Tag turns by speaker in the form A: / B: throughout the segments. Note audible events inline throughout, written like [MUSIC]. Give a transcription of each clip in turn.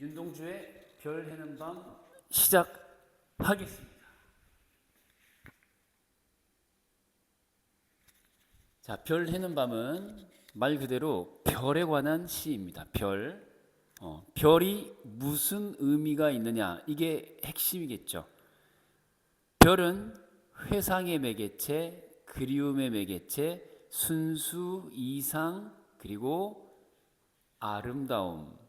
A: 윤동주의 별 해는 밤 시작하겠습니다. 자, 별 해는 밤은 말 그대로 별에 관한 시입니다. 별. 어, 별이 무슨 의미가 있느냐 이게 핵심이겠죠. 별은 회상의 매개체, 그리움의 매개체, 순수, 이상 그리고 아름다움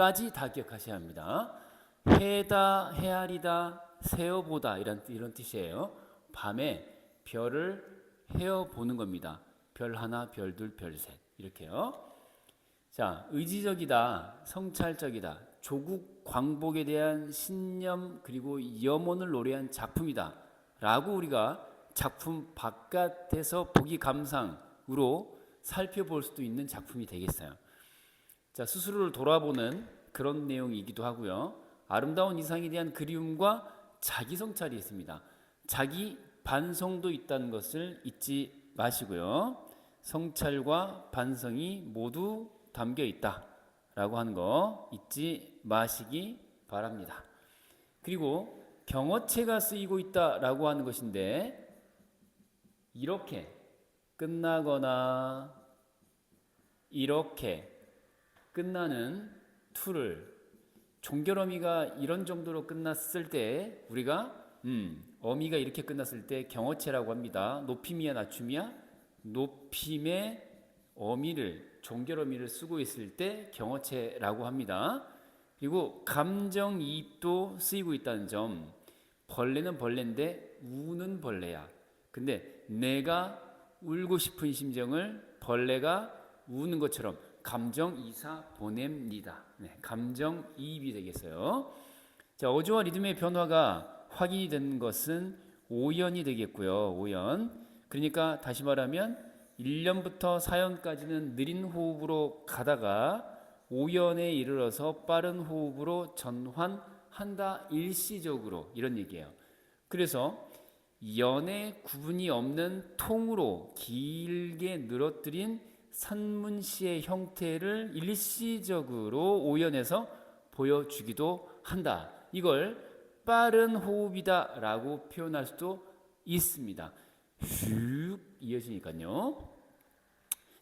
A: 까지 다 기억하셔야 합니다. 해다, 헤아리다, 세어보다 이런 이런 뜻이에요. 밤에 별을 헤어 보는 겁니다. 별 하나, 별 둘, 별 셋. 이렇게요. 자, 의지적이다, 성찰적이다, 조국 광복에 대한 신념 그리고 염원을 노래한 작품이다. 라고 우리가 작품 바깥에서 보기 감상으로 살펴볼 수도 있는 작품이 되겠어요. 자, 스스로를 돌아보는 그런 내용이기도 하고요. 아름다운 이상에 대한 그리움과 자기 성찰이 있습니다. 자기 반성도 있다는 것을 잊지 마시고요. 성찰과 반성이 모두 담겨 있다 라고 하는 거 잊지 마시기 바랍니다. 그리고 경어체가 쓰이고 있다 라고 하는 것인데 이렇게 끝나거나 이렇게 끝나는 투를 종결 어미가 이런 정도로 끝났을 때 우리가 음, 어미가 이렇게 끝났을 때 경어체라고 합니다. 높임이야 낮춤이야? 높임의 어미를 종결 어미를 쓰고 있을 때 경어체라고 합니다. 그리고 감정이입도 쓰이고 있다는 점. 벌레는 벌레인데 우는 벌레야. 근데 내가 울고 싶은 심정을 벌레가 우는 것처럼 감정 이사 보냅니다. 네, 감정 이입이 되겠어요. 자, 어조와 리듬의 변화가 확인이 되는 것은 오연이 되겠고요. 오연. 그러니까 다시 말하면 1년부터 4연까지는 느린 호흡으로 가다가 5연에 이르러서 빠른 호흡으로 전환한다 일시적으로 이런 얘기예요. 그래서 연의 구분이 없는 통으로 길게 늘어뜨린 산문시의 형태를 일시적으로 오연해서 보여주기도 한다. 이걸 빠른 호흡이다라고 표현할 수도 있습니다. 슉 이어지니까요.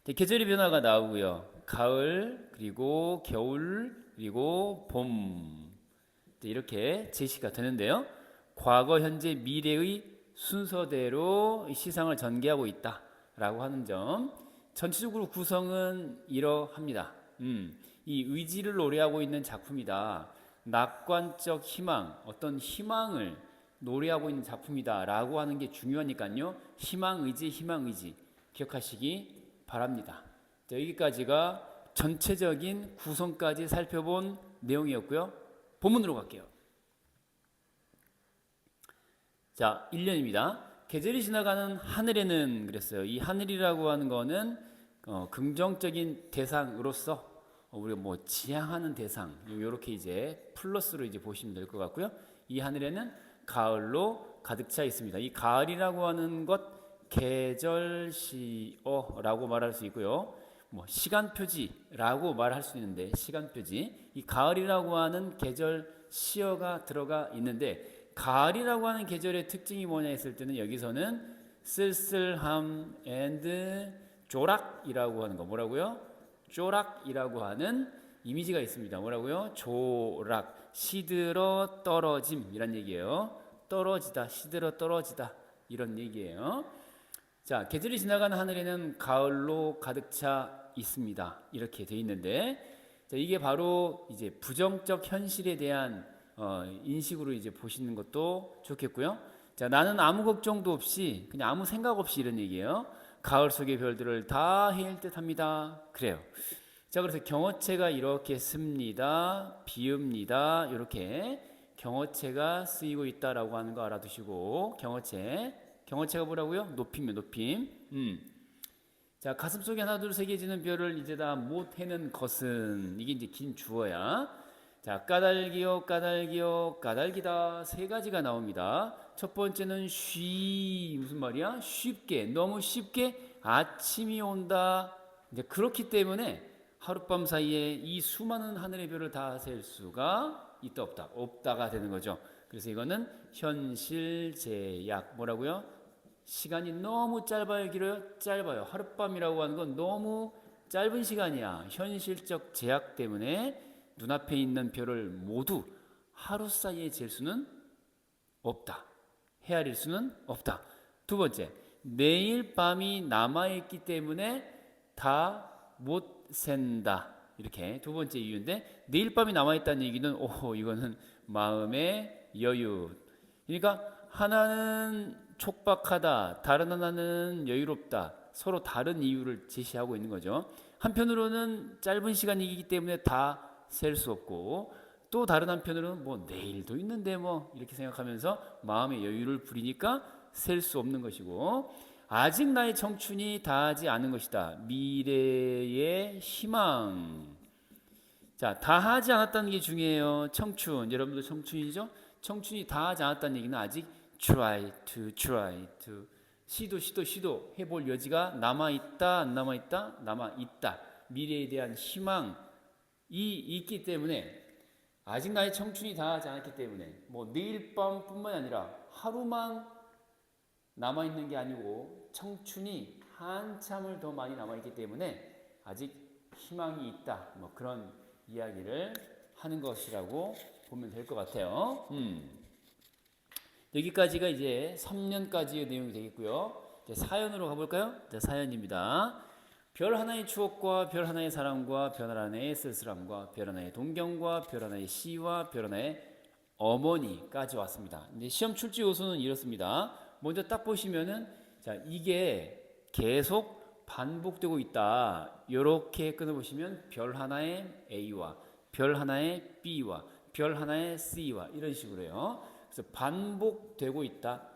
A: 네, 계절의 변화가 나오고요. 가을 그리고 겨울 그리고 봄 네, 이렇게 제시가 되는데요. 과거, 현재, 미래의 순서대로 시상을 전개하고 있다라고 하는 점. 전체적으로 구성은 이러합니다. 음, 이 의지를 노래하고 있는 작품이다. 낙관적 희망, 어떤 희망을 노래하고 있는 작품이다라고 하는 게 중요하니까요. 희망 의지, 희망 의지 기억하시기 바랍니다. 자, 여기까지가 전체적인 구성까지 살펴본 내용이었고요. 본문으로 갈게요. 자, 1년입니다. 계절이 지나가는 하늘에는 그랬어요. 이 하늘이라고 하는 거는 어, 긍정적인 대상으로서 어, 우리가 뭐 지향하는 대상 이렇게 이제 플러스로 이제 보시면 될 것 같고요. 이 하늘에는 가을로 가득 차 있습니다. 이 가을이라고 하는 것 계절시어라고 말할 수 있고요. 뭐 시간 표지라고 말할 수 있는데 시간 표지 이 가을이라고 하는 계절 시어가 들어가 있는데 가을이라고 하는 계절의 특징이 뭐냐 했을 때는 여기서는 쓸쓸함 앤드 조락이라고 하는 거 뭐라고요? 조락이라고 하는 이미지가 있습니다. 뭐라고요? 조락 시들어 떨어짐 이란 얘기예요. 떨어지다 시들어 떨어지다 이런 얘기예요. 자 계절이 지나가는 하늘에는 가을로 가득 차 있습니다. 이렇게 돼 있는데 자, 이게 바로 이제 부정적 현실에 대한 어, 인식으로 이제 보시는 것도 좋겠고요. 자, 나는 아무 걱정도 없이 그냥 아무 생각 없이 이런 얘기예요. 가을 속의 별들을 다 헤일 듯합니다. 그래요. 자, 그래서 경어체가 이렇게 씁니다. 비읍니다. 이렇게 경어체가 쓰이고 있다라고 하는 거 알아두시고 경어체 경어체가 뭐라고요? 높임이요, 높임. 음. 자, 가슴 속에 하나 둘 새겨지는 별을 이제 다 못 해는 것은 이게 이제 긴 주어야. 자, 까닭이요, 까닭이요, 까닭이다 세 가지가 나옵니다. 첫 번째는 쉬 무슨 말이야? 쉽게 너무 쉽게 아침이 온다. 이제 그렇기 때문에 하룻밤 사이에 이 수많은 하늘의 별을 다 셀 수가 있다 없다 없다가 되는 거죠. 그래서 이거는 현실 제약 뭐라고요? 시간이 너무 짧아요, 길어요? 짧아요. 하룻밤이라고 하는 건 너무 짧은 시간이야. 현실적 제약 때문에 눈앞에 있는 별을 모두 하루 사이에 잴 수는 없다. 헤아릴 수는 없다. 두 번째, 내일 밤이 남아있기 때문에 다 못 샌다. 이렇게 두 번째 이유인데 내일 밤이 남아있다는 얘기는 오 이거는 마음의 여유. 그러니까 하나는 촉박하다, 다른 하나는 여유롭다. 서로 다른 이유를 제시하고 있는 거죠. 한편으로는 짧은 시간이기 때문에 다 셀 수 없고 또 다른 한편으로는 뭐 내일도 있는데 뭐 이렇게 생각하면서 마음의 여유를 부리니까 셀 수 없는 것이고 아직 나의 청춘이 다하지 않은 것이다. 미래의 희망. 자, 다하지 않았다는 게 중요해요. 청춘. 여러분도 청춘이죠? 청춘이 다하지 않았다는 얘기는 아직 try to try to 시도 시도 시도 해볼 여지가 남아 있다 안 남아 있다 남아 있다 미래에 대한 희망 이 있기 때문에 아직 나의 청춘이 다하지 않았기 때문에 뭐 내일 밤뿐만 아니라 하루만 남아 있는 게 아니고 청춘이 한참을 더 많이 남아 있기 때문에 아직 희망이 있다 뭐 그런 이야기를 하는 것이라고 보면 될 것 같아요. 음. 여기까지가 이제 3년까지의 내용이 되겠고요. 이제 사연으로 가볼까요? 자, 사연입니다. 별 하나의 추억과 별 하나의 사랑과 별 하나의 쓸쓸함과 별 하나의 동경과 별 하나의 시와 별 하나의 어머니까지 왔습니다. 이제 시험 출제 요소는 이렇습니다. 먼저 딱 보시면은 자 이게 계속 반복되고 있다. 이렇게 끊어보시면 별 하나의 A와 별 하나의 B와 별 하나의 C와 이런 식으로요. 그래서 반복되고 있다.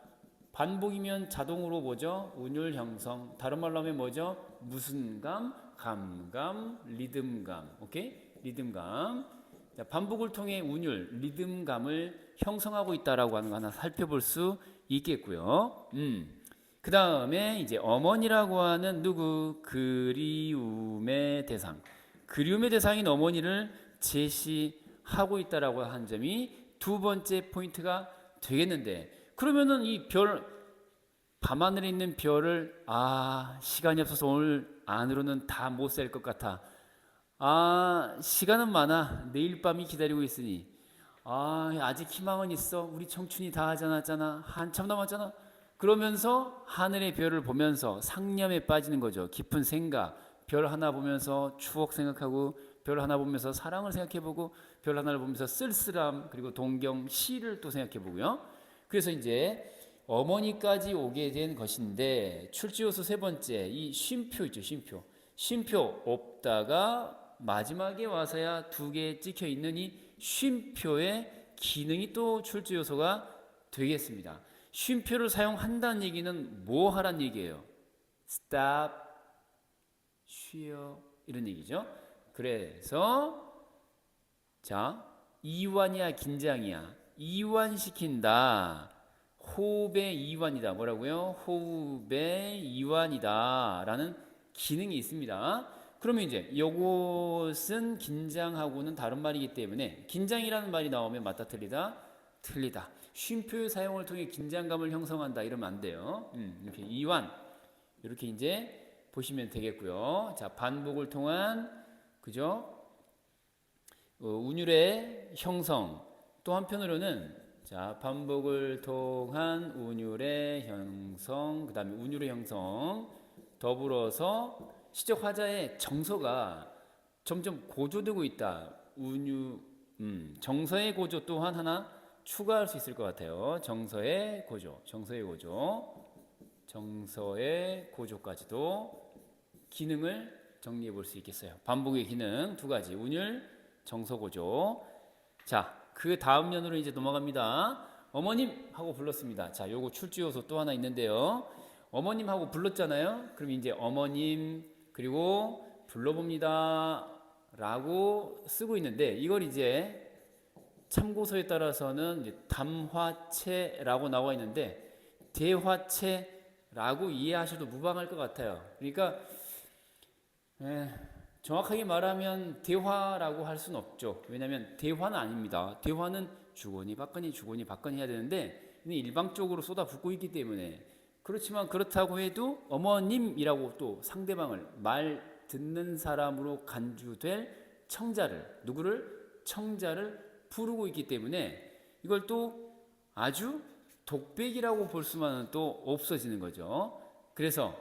A: 반복이면 자동으로 뭐죠? 운율 형성. 다른 말로 하면 뭐죠? 무슨 감, 감감, 리듬감. 오케이? 리듬감. 자, 반복을 통해 운율, 리듬감을 형성하고 있다라고 하는 거 하나 살펴볼 수 있겠고요. 음. 그 다음에 이제 어머니라고 하는 누구 그리움의 대상. 그리움의 대상인 어머니를 제시하고 있다라고 한 점이 두 번째 포인트가 되겠는데 그러면은 이 별 밤하늘에 있는 별을 아 시간이 없어서 오늘 안으로는 다못살것 같아. 아 시간은 많아. 내일 밤이 기다리고 있으니. 아 아직 희망은 있어. 우리 청춘이 다 하지 않았잖아. 한참 남았잖아. 그러면서 하늘의 별을 보면서 상념에 빠지는 거죠. 깊은 생각. 별 하나 보면서 추억 생각하고 별 하나 보면서 사랑을 생각해보고 별 하나를 보면서 쓸쓸함 그리고 동경 시를 또 생각해보고요. 그래서 이제 어머니까지 오게 된 것인데 출지요소 세 번째 이 쉼표 있죠 쉼표 쉼표 없다가 마지막에 와서야 두 개 찍혀 있는 이 쉼표의 기능이 또 출제 요소가 되겠습니다. 쉼표를 사용한다는 얘기는 뭐 하란 얘기예요? stop, 쉬어 이런 얘기죠. 그래서 자 이완이야 긴장이야 이완시킨다. 호흡의 이완이다. 뭐라고요? 호흡의 이완이다 라는 기능이 있습니다. 그러면 이제 이것은 긴장하고는 다른 말이기 때문에 긴장이라는 말이 나오면 맞다 틀리다? 틀리다. 쉼표의 사용을 통해 긴장감을 형성한다. 이러면 안 돼요. 음, 이렇게 이완. 이렇게 이제 보시면 되겠고요. 자 반복을 통한 그죠? 어, 운율의 형성 또 한편으로는 자 반복을 통한 운율의 형성 그 다음에 운율의 형성 더불어서 시적 화자의 정서가 점점 고조되고 있다 운유 음, 정서의 고조 또한 하나 추가할 수 있을 것 같아요 정서의 고조 정서의 고조 정서의 고조까지도 기능을 정리해 볼 수 있겠어요. 반복의 기능 두 가지. 운율, 정서 고조. 자, 그 다음 년으로 이제 넘어갑니다. 어머님 하고 불렀습니다. 자, 요거 출주 요소 또 하나 있는데요. 어머님 하고 불렀잖아요. 그럼 이제 어머님 그리고 불러봅니다. 라고 쓰고 있는데 이걸 이제 참고서에 따라서는 담화체라고 나와 있는데 대화체라고 이해하셔도 무방할 것 같아요. 그러니까 에, 정확하게 말하면 대화라고 할 수는 없죠. 왜냐하면 대화는 아닙니다. 대화는 주거니 받거니 주거니 받거니 해야 되는데 일방적으로 쏟아붓고 있기 때문에 그렇지만 그렇다고 해도 어머님이라고 또 상대방을 말 듣는 사람으로 간주될 청자를 누구를 청자를 부르고 있기 때문에 이걸 또 아주 독백이라고 볼 수만은 또 없어지는 거죠. 그래서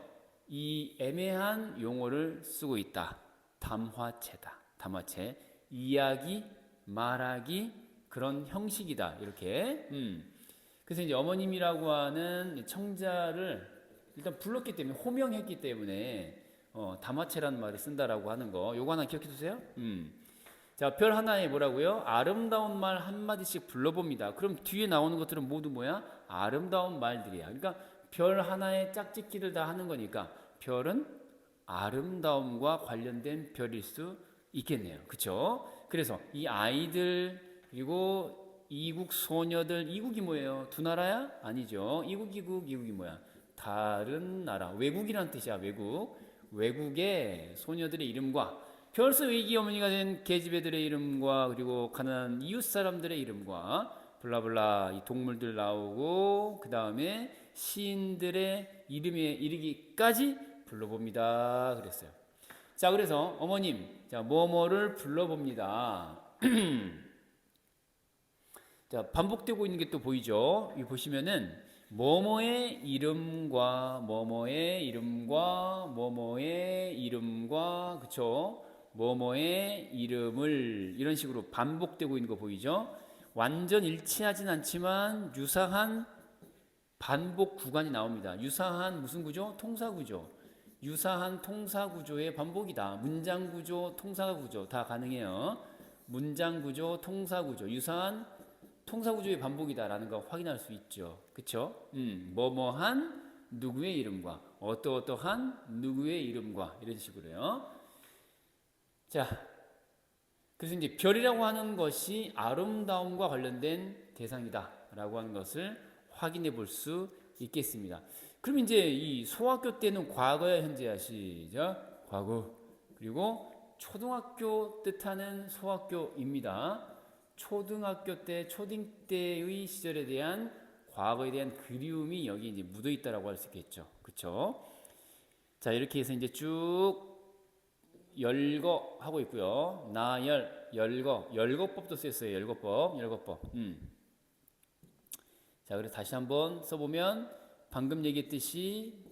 A: 이 애매한 용어를 쓰고 있다. 담화체다. 담화체. 이야기, 말하기 그런 형식이다. 이렇게. 음. 그래서 이제 어머님이라고 하는 청자를 일단 불렀기 때문에 호명했기 때문에 어, 담화체라는 말을 쓴다라고 하는 거. 요거 하나 기억해 두세요. 음. 자, 별 하나에 뭐라고요? 아름다운 말 한마디씩 불러봅니다. 그럼 뒤에 나오는 것들은 모두 뭐야? 아름다운 말들이야. 그러니까 별 하나에 짝짓기를 다 하는 거니까 별은 아름다움과 관련된 별일 수 있겠네요. 그쵸? 그래서 이 아이들, 그리고 이국 소녀들, 이국이 뭐예요? 두 나라야? 아니죠. 이국, 이국, 이국이 뭐야? 다른 나라. 외국이란 뜻이야, 외국. 외국의 소녀들의 이름과 별서 위기 어머니가 된 계집애들의 이름과 그리고 가난한 이웃 사람들의 이름과 블라블라 이 동물들 나오고 그 다음에 시인들의 이름에 이르기까지 불러봅니다. 그랬어요. 자 그래서 어머님 자 뭐뭐를 불러봅니다. [CLEARS THROAT] 자 반복되고 있는 게 또 보이죠? 이 보시면은 뭐뭐의 이름과 뭐뭐의 이름과 뭐뭐의 이름과 그쵸? 뭐뭐의 이름을 이런 식으로 반복되고 있는 거 보이죠? 완전 일치하진 않지만 유사한 반복 구간이 나옵니다. 유사한 무슨 구조? 통사 구조. 유사한 통사 구조의 반복이다. 문장 구조, 통사 구조 다 가능해요. 문장 구조, 통사 구조, 유사한 통사 구조의 반복이다라는 거 확인할 수 있죠. 그렇죠? 음, 뭐뭐한 누구의 이름과 어떠어떠한 누구의 이름과 이런 식으로요. 자, 그래서 이제 별이라고 하는 것이 아름다움과 관련된 대상이다라고 하는 것을 확인해 볼 수 있겠습니다. 그럼 이제 이 소학교 때는 과거야 현재야 시작 과거 그리고 초등학교 뜻하는 소학교입니다. 초등학교 때 초딩 때의 시절에 대한 과거에 대한 그리움이 여기 이제 묻어 있다라고 할 수 있겠죠. 그렇죠? 자 이렇게 해서 이제 쭉 열거 하고 있고요. 나열 열거 열거법도 쓰였어요. 열거법 열거법. 음. 자 그래서 다시 한번 써보면 방금 얘기했듯이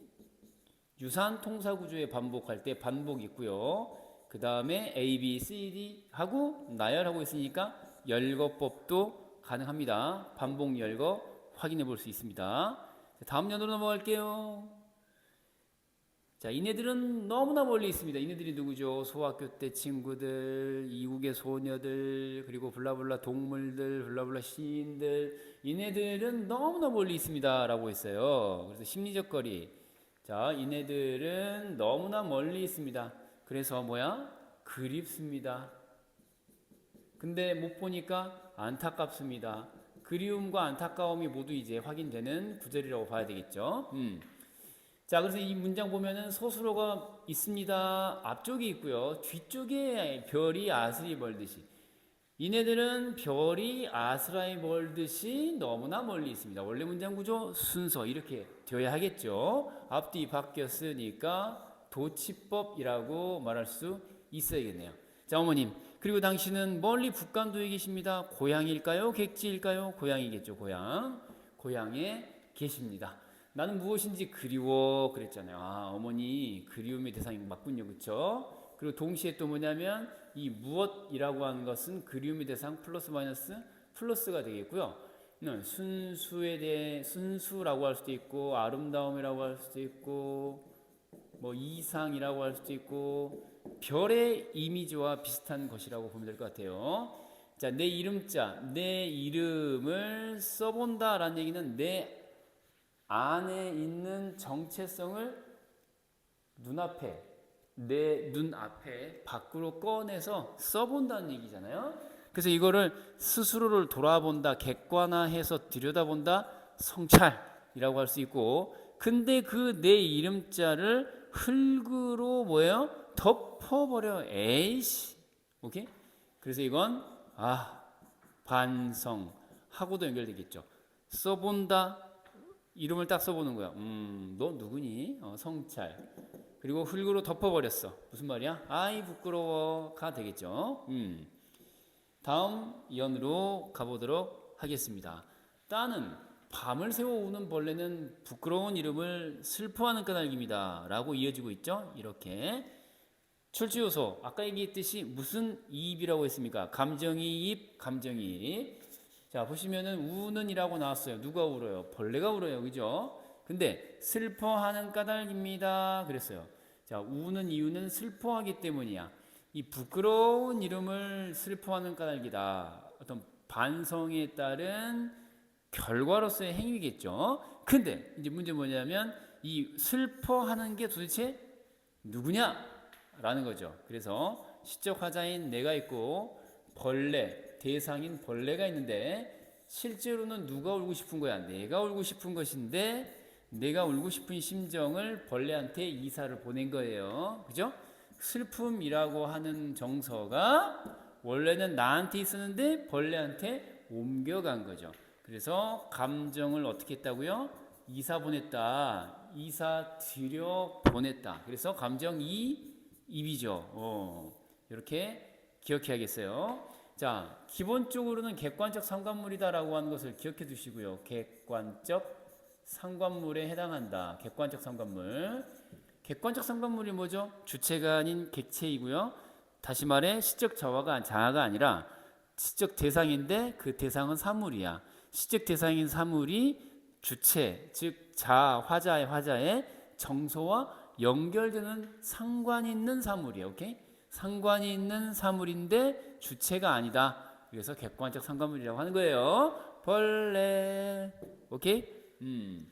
A: 유사한 통사 구조의 반복할 때 반복 있고요. 그 다음에 A, B, C, D 하고 나열하고 있으니까 열거법도 가능합니다. 반복 열거 확인해 볼 수 있습니다. 다음 연도로 넘어갈게요. 자, 이네들은 너무나 멀리 있습니다. 이네들이 누구죠? 소학교 때 친구들, 이국의 소녀들, 그리고 블라블라 동물들, 블라블라 시인들. 이네들은 너무나 멀리 있습니다. 라고 했어요. 그래서 심리적 거리. 자, 이네들은 너무나 멀리 있습니다. 그래서 뭐야? 그립습니다. 근데 못 보니까 안타깝습니다. 그리움과 안타까움이 모두 이제 확인되는 구절이라고 봐야 되겠죠. 음. 자, 그래서 이 문장 보면은 서술어가 있습니다. 앞쪽에 있고요. 뒤쪽에 별이 아스리 벌듯이. 이네들은 별이 아스라이 벌듯이 너무나 멀리 있습니다. 원래 문장 구조 순서 이렇게 되어야 하겠죠. 앞뒤 바뀌었으니까 도치법이라고 말할 수 있어야겠네요. 자, 어머님. 그리고 당신은 멀리 북간도에 계십니다. 고향일까요? 객지일까요? 고향이겠죠. 고향. 고향에 계십니다. 나는 무엇인지 그리워 그랬잖아요. 아, 어머니 그리움의 대상이 맞군요. 그렇죠? 그리고 동시에 또 뭐냐면 이 무엇이라고 하는 것은 그리움의 대상 플러스 마이너스 플러스가 되겠고요. 순수에 대해 순수라고 할 수도 있고 아름다움이라고 할 수도 있고 뭐 이상이라고 할 수도 있고 별의 이미지와 비슷한 것이라고 보면 될 것 같아요. 자, 내 이름자, 내 이름을 써본다라는 얘기는 내 안에 있는 정체성을 눈앞에 내 눈 앞에 밖으로 꺼내서 써본다는 얘기잖아요. 그래서 이거를 스스로를 돌아본다, 객관화해서 들여다본다, 성찰이라고 할 수 있고, 근데 그 내 이름자를 흙으로 뭐예요? 덮어버려. 에이씨. 오케이? 그래서 이건 아 반성 하고도 연결되겠죠. 써본다 이름을 딱 써보는 거야. 음, 너 누구니? 어, 성찰. 그리고 흙으로 덮어버렸어. 무슨 말이야? 아이 부끄러워가 되겠죠. 음. 다음 이연으로 가보도록 하겠습니다. 따는 밤을 새워 우는 벌레는 부끄러운 이름을 슬퍼하는 까닭입니다. 라고 이어지고 있죠. 이렇게 출주 요소 아까 얘기했듯이 무슨 이입이라고 했습니까? 감정이입, 감정이입. 자 보시면은 우는이라고 나왔어요. 누가 울어요? 벌레가 울어요, 그죠? 근데 슬퍼하는 까닭입니다. 그랬어요. 자 우는 이유는 슬퍼하기 때문이야. 이 부끄러운 이름을 슬퍼하는 까닭이다. 어떤 반성에 따른 결과로서의 행위겠죠. 근데 이제 문제 뭐냐면 이 슬퍼하는 게 도대체 누구냐라는 거죠. 그래서 시적 화자인 내가 있고 벌레 대상인 벌레가 있는데 실제로는 누가 울고 싶은 거야? 내가 울고 싶은 것인데 내가 울고 싶은 심정을 벌레한테 이사를 보낸 거예요. 그죠? 슬픔이라고 하는 정서가 원래는 나한테 있었는데 벌레한테 옮겨간 거죠. 그래서 감정을 어떻게 했다고요? 이사 보냈다. 이사 들여 보냈다. 그래서 감정 이 입이죠. 어, 이렇게 기억해야겠어요. 자, 기본적으로는 객관적 상관물이다라고 하는 것을 기억해 두시고요. 객관적 상관물에 해당한다. 객관적 상관물. 객관적 상관물이 뭐죠? 주체가 아닌 객체이고요. 다시 말해 시적 자화가 자아가 아니라 시적 대상인데 그 대상은 사물이야. 시적 대상인 사물이 주체, 즉 자, 화자의 화자의 정서와 연결되는 상관이 있는 사물이에요. 오케이? 상관이 있는 사물인데 주체가 아니다. 그래서 객관적 상관물이라고 하는 거예요. 벌레. 오케이? 음.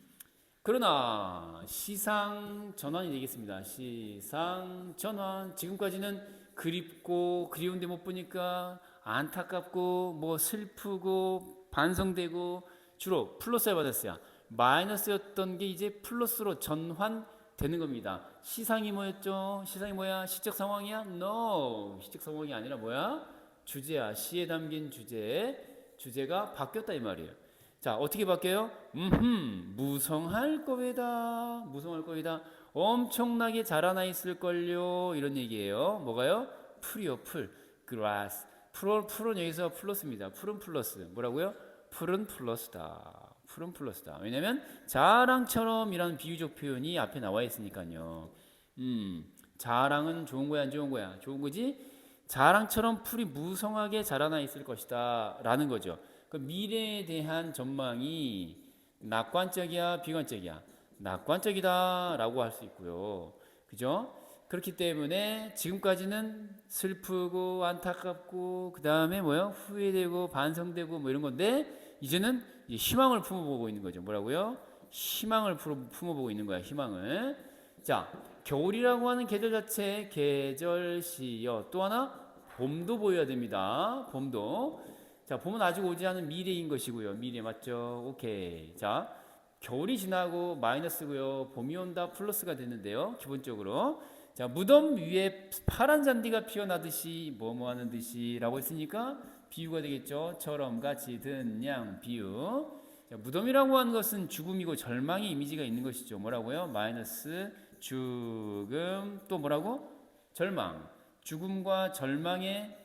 A: 그러나 시상 전환이 되겠습니다. 시상 전환. 지금까지는 그립고 그리운데 못 보니까 안타깝고 뭐 슬프고 반성되고 주로 플러스를 받았어요. 마이너스였던 게 이제 플러스로 전환되는 겁니다. 시상이 뭐였죠? 시상이 뭐야? 시적 상황이야? No. 시적 상황이 아니라 뭐야? 주제야. 시에 담긴 주제. 주제가 바뀌었다 이 말이에요. 자, 어떻게 바뀌어요? 음, 무성할 거이다. 무성할 거이다. 엄청나게 자라나 있을 걸요. 이런 얘기예요. 뭐가요? 풀이요, 풀. grass. 풀은 풀은 여기서 플러스입니다. 풀은 플러스. 뭐라고요? 풀은 플러스다. 풀은 플러스다. 왜냐면 자랑처럼이라는 비유적 표현이 앞에 나와 있으니까요. 음, 자랑은 좋은 거야, 안 좋은 거야? 좋은 거지? 자랑처럼 풀이 무성하게 자라나 있을 것이다. 라는 거죠. 그 미래에 대한 전망이 낙관적이야, 비관적이야? 낙관적이다. 라고 할 수 있고요. 그죠? 그렇기 때문에 지금까지는 슬프고 안타깝고 그 다음에 뭐요 후회되고 반성되고 뭐 이런 건데 이제는 희망을 품어보고 있는 거죠. 뭐라고요? 희망을 품어보고 있는 거야. 희망을. 자, 겨울이라고 하는 계절 자체 계절시여 또 하나 봄도 보여야 됩니다. 봄도. 자, 봄은 아직 오지 않은 미래인 것이고요. 미래 맞죠? 오케이. 자, 겨울이 지나고 마이너스고요. 봄이 온다 플러스가 됐는데요. 기본적으로. 자, 무덤 위에 파란 잔디가 피어나듯이 뭐뭐 하는 듯이라고 했으니까 비유가 되겠죠. 처럼 같이 든양 비유. 자, 무덤이라고 하는 것은 죽음이고 절망의 이미지가 있는 것이죠. 뭐라고요? 마이너스 죽음 또 뭐라고? 절망. 죽음과 절망의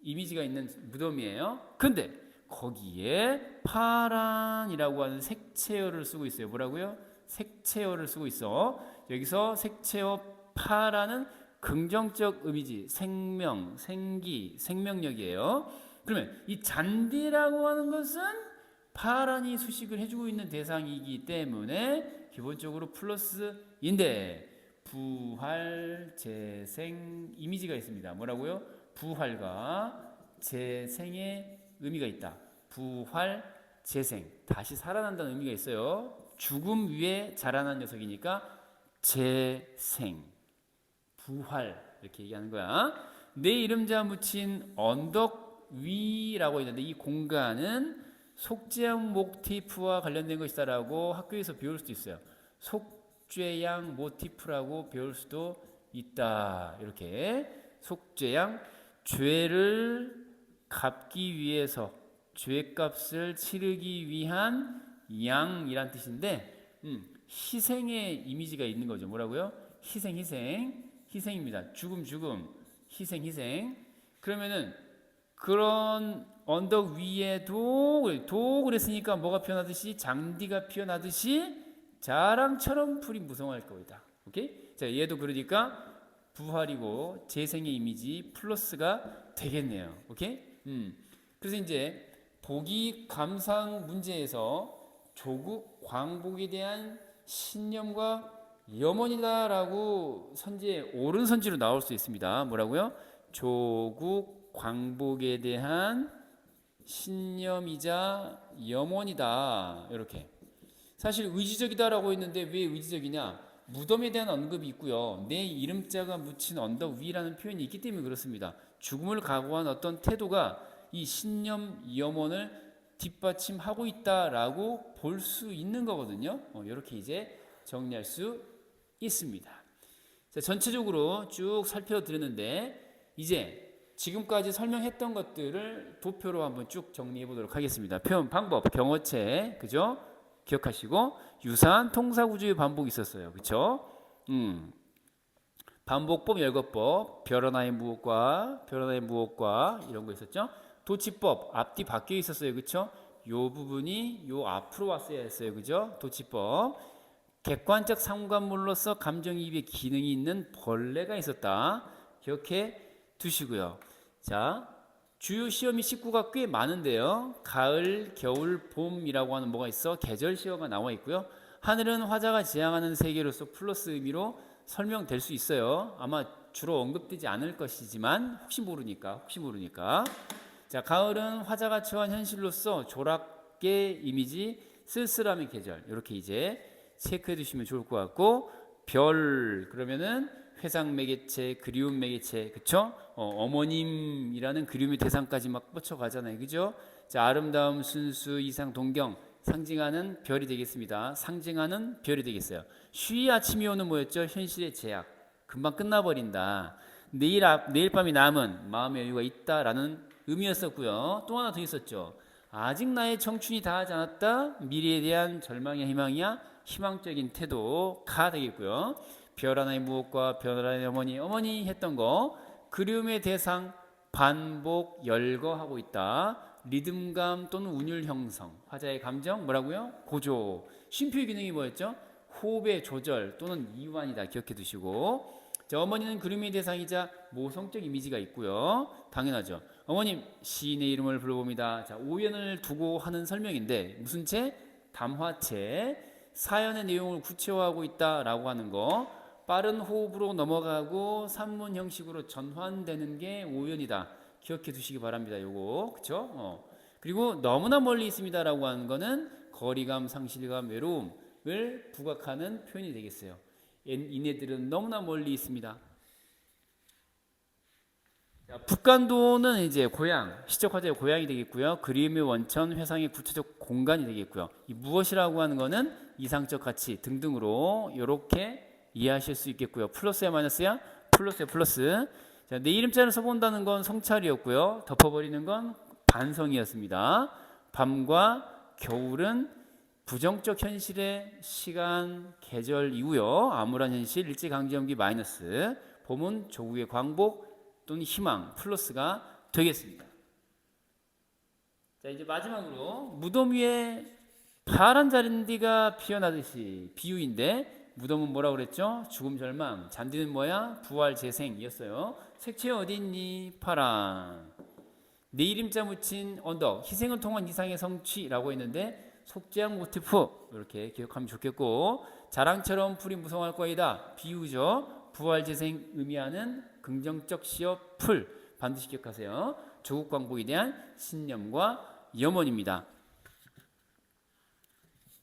A: 이미지가 있는 무덤이에요. 근데 거기에 파란이라고 하는 색채어를 쓰고 있어요. 뭐라고요? 색채어를 쓰고 있어. 여기서 색채어 파라는 긍정적 의미지 생명, 생기, 생명력이에요. 그러면 이 잔디라고 하는 것은 파란이 수식을 해주고 있는 대상이기 때문에 기본적으로 플러스인데 부활, 재생 이미지가 있습니다. 뭐라고요? 부활과 재생의 의미가 있다. 부활, 재생 다시 살아난다는 의미가 있어요. 죽음 위에 자라난 녀석이니까 재생. 부활 이렇게 얘기하는 거야. 내 이름자 묻힌 언덕 위라고 있는데 이 공간은 속죄양 모티프와 관련된 것이다라고 학교에서 배울 수도 있어요. 속죄양 모티프라고 배울 수도 있다. 이렇게 속죄양 죄를 갚기 위해서 죄값을 치르기 위한 양이란 뜻인데 음, 희생의 이미지가 있는 거죠. 뭐라고요? 희생 희생 희생입니다. 죽음 죽음 희생 희생 그러면은 그런 언덕 위에도 도 그랬으니까 뭐가 피어나듯이 장디가 피어나듯이 자랑처럼 풀이 무성할 거이다. 오케이? 자, 얘도 그러니까 부활이고 재생의 이미지 플러스가 되겠네요. 오케이? 음. 그래서 이제 보기 감상 문제에서 조국 광복에 대한 신념과 염원이다라고 선지에 옳은 선지로 나올 수 있습니다. 뭐라고요? 조국 광복에 대한 신념이자 염원이다. 이렇게. 사실 의지적이다라고 했는데 왜 의지적이냐? 무덤에 대한 언급이 있고요. 내 이름자가 묻힌 언덕 위라는 표현이 있기 때문에 그렇습니다. 죽음을 각오한 어떤 태도가 이 신념 염원을 뒷받침하고 있다라고 볼 수 있는 거거든요. 어, 이렇게 이제 정리할 수 있습니다. 자, 전체적으로 쭉 살펴드렸는데 이제 지금까지 설명했던 것들을 도표로 한번 쭉 정리해 보도록 하겠습니다. 표현 방법, 경어체, 그죠? 기억하시고 유사한 통사 구조의 반복이 있었어요. 그렇죠? 음. 반복법, 열거법, 별 하나의 무엇과 별 하나의 무엇과 이런 거 있었죠? 도치법 앞뒤 바뀌어 있었어요. 그렇죠? 요 부분이 요 앞으로 왔어야 했어요. 그죠? 도치법. 객관적 상관물로서 감정이입의 기능이 있는 벌레가 있었다. 기억해 두시고요. 자, 주요 시험이 식구가 꽤 많은데요. 가을, 겨울, 봄이라고 하는 뭐가 있어? 계절 시어가 나와 있고요. 하늘은 화자가 지향하는 세계로서 플러스 의미로 설명될 수 있어요. 아마 주로 언급되지 않을 것이지만 혹시 모르니까 혹시 모르니까 자 가을은 화자가 처한 현실로서 조락의 이미지 쓸쓸함의 계절 이렇게 이제 체크해 두시면 좋을 것 같고 별 그러면은 회상 매개체 그리움 매개체 그쵸 어, 어머님이라는 그리움의 대상까지 막 뻗쳐가잖아요 그죠 자 아름다움 순수 이상 동경 상징하는 별이 되겠습니다. 상징하는 별이 되겠어요. 쉬이 아침이 오는 뭐였죠? 현실의 제약. 금방 끝나버린다. 내일, 앞, 내일 밤이 남은 마음의 여유가 있다라는 의미였었고요. 또 하나 더 있었죠. 아직 나의 청춘이 다하지 않았다. 미래에 대한 절망이야 희망이야 희망적인 태도가 되겠고요. 별 하나의 무엇과 별 하나의 어머니 어머니 했던 거 그리움의 대상 반복 열거하고 있다. 리듬감 또는 운율 형성, 화자의 감정 뭐라고요? 고조. 쉼표의 기능이 뭐였죠? 호흡의 조절 또는 이완이다. 기억해 두시고. 자, 어머니는 그림의 대상이자 모성적 이미지가 있고요. 당연하죠. 어머님 시인의 이름을 불러봅니다. 자, 오연을 두고 하는 설명인데 무슨 책? 담화책. 사연의 내용을 구체화하고 있다라고 하는 거. 빠른 호흡으로 넘어가고 산문 형식으로 전환되는 게 오연이다. 기억해 두시기 바랍니다. 요거 그렇죠? 어. 그리고 너무나 멀리 있습니다라고 하는 거는 거리감, 상실감, 외로움을 부각하는 표현이 되겠어요. 이네들은 너무나 멀리 있습니다. 자, 북간도는 이제 고향, 시적 화자의 고향이 되겠고요. 그림의 원천, 회상의 구체적 공간이 되겠고요. 이 무엇이라고 하는 거는 이상적 가치 등등으로 이렇게 이해하실 수 있겠고요. 플러스야 마이너스야? 플러스야 플러스. 자, 내 이름자를 써본다는 건 성찰이었고요. 덮어버리는 건 반성이었습니다. 밤과 겨울은 부정적 현실의 시간, 계절이고요. 암울한 현실, 일제강점기 마이너스. 봄은 조국의 광복 또는 희망 플러스가 되겠습니다. 자 이제 마지막으로 무덤 위에 파란 잔디가 피어나듯이 비유인데 무덤은 뭐라고 그랬죠? 죽음 절망 잔디는 뭐야? 부활 재생이었어요. 색채 어디 있니? 파란. 내 이름자 묻힌 언덕, 희생을 통한 이상의 성취라고 했는데 속죄한 모티프 이렇게 기억하면 좋겠고 자랑처럼 풀이 무성할 거이다. 비유죠. 부활 재생 의미하는 긍정적 시어 풀 반드시 기억하세요. 조국 광복에 대한 신념과 염원입니다.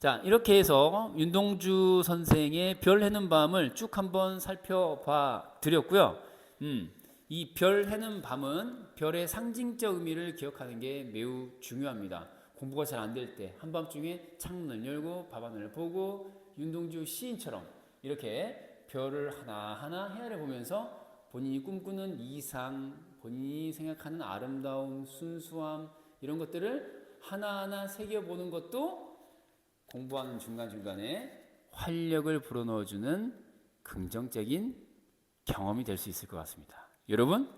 A: 자 이렇게 해서 윤동주 선생의 별 해는 밤을 쭉 한번 살펴봐 드렸고요. 음, 이 별 해는 밤은 별의 상징적 의미를 기억하는 게 매우 중요합니다. 공부가 잘 안 될 때 한밤중에 창문을 열고 밤하늘을 보고 윤동주 시인처럼 이렇게 별을 하나하나 헤아려 보면서 본인이 꿈꾸는 이상, 본인이 생각하는 아름다움, 순수함 이런 것들을 하나하나 새겨보는 것도 공부하는 중간중간에 활력을 불어넣어주는 긍정적인 경험이 될 수 있을 것 같습니다. 여러분,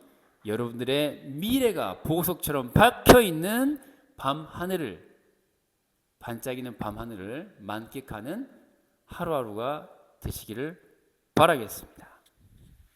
A: 여러분들의 미래가 보석처럼 박혀 있는 밤 하늘을 반짝이는 밤 하늘을 만끽하는 하루하루가 되시기를 바라겠습니다.